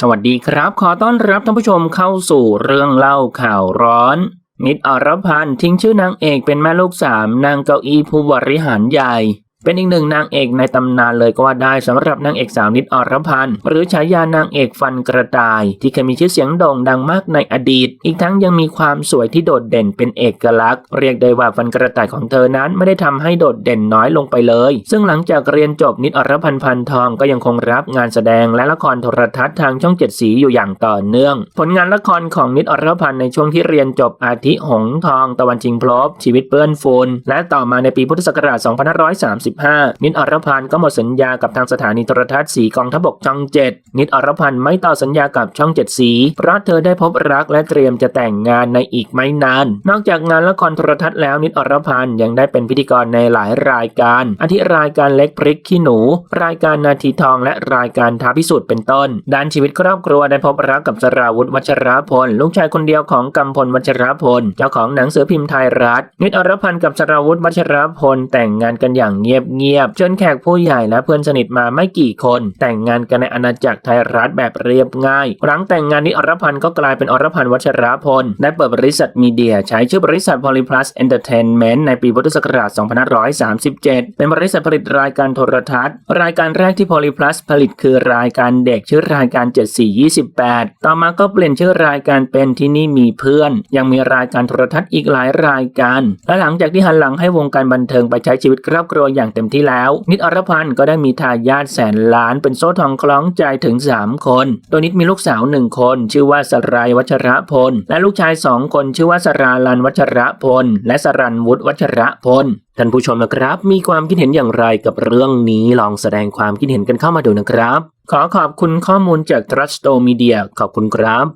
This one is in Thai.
สวัสดีครับ ขอต้อนรับท่านผู้ชมเข้าสู่เรื่องเล่าข่าวร้อน นิดอรพันธ์ทิ้งชื่อนางเอกเป็นแม่ลูกสามนางเก้าอี้ผู้บริหารใหญ่ เป็นอีกหนึ่งนางเอกในตำนานเลยก็ว่าได้สำหรับนางเอกสาวนิดอรพันธ์หรือฉายานางเอกฟันกระต่าย ที่เคยมีชื่อเสียงโด่งดังมากในอดีต อีกทั้งยังมีความสวยที่โดดเด่นเป็นเอกลักษณ์ เรียกได้ว่าฟันกระต่ายของเธอนั้นไม่ได้ทำให้โดดเด่นน้อยลงไปเลย ซึ่งหลังจากเรียนจบนิดอรพันธ์พันทองก็ยังคงรับงานแสดงและละครโทรทัศน์ทางช่องเจ็ดสีอยู่อย่างต่อเนื่อง ผลงานละครของนิดอรพันธ์ในช่วงที่เรียนจบอาทิหงทอง ตะวันชิงพลบชีวิตเปื้อนฝุ่นและต่อมาในปีพุทธศักราช2535นิดอรพันธ์ก็หมดสัญญากับทางสถานีโทรทัศน์สีกองทพบกช่อง 7 นิดอรพันธ์ไม่ต่อสัญญากับช่อง 7 สี เพราะเธอได้พบรักและเตรียมจะแต่งงานในอีกไม่นาน นอกจากงานละครโทรทัศน์แล้วนิดอรพันธ์ยังได้เป็นพิธีกรในหลายรายการ อาทิรายการเล็กพริกขี้หนู รายการนาทีทองและรายการท้าพิสูจน์เป็นต้น ด้านชีวิตครอบครัวได้พบรักกับสราวุธวัชรพล ลูกชายคนเดียวของกำพลวัชรพล เจ้าของหนังสือพิมพ์ไทยรัฐ นิดอรพันธ์กับสราวุธวัชรพลแต่งงานกันอย่างเงียบๆจนแขกผู้ใหญ่และเพื่อนสนิทมาไม่กี่คน แต่งงานกันในอาณาจักรไทยรัฐแบบเรียบง่าย หลังแต่งงานนิดอรพันธ์ก็กลายเป็นอรพันธ์วัชรพลได้เปิดบริษัทมีเดีย ใช้ชื่อบริษัท Polyplus Entertainment ในปีพุทธศักราช 2537 เป็นบริษัทผลิตรายการโทรทัศน์ รายการแรกที่ Polyplus ผลิตคือรายการเด็กชื่อรายการ 7428 ต่อมาก็เปลี่ยนชื่อรายการเป็นที่นี่มีเพื่อน ยังมีรายการโทรทัศน์อีกหลายรายการ และหลังจากที่หันหลังให้วงการบันเทิงไปใช้ชีวิตครอบครัวอย่างเต็มที่แล้ว นิดอรพันธ์ก็ได้มีทายาทแสนล้านเป็นโซ่ทองคล้องใจถึง 3 คนโดยนิดมีลูกสาวหนึ่งคน ชื่อว่าสรายวัชรพล และลูกชายสองคนชื่อว่าสราลันวัชรพล และสรันวุฒิวัชรพลท่านผู้ชมนะครับ มีความคิดเห็นอย่างไรกับเรื่องนี้ลองแสดงความคิดเห็นกันเข้ามาดูนะครับ ขอขอบคุณข้อมูลจาก Trust Media ขอบคุณครับ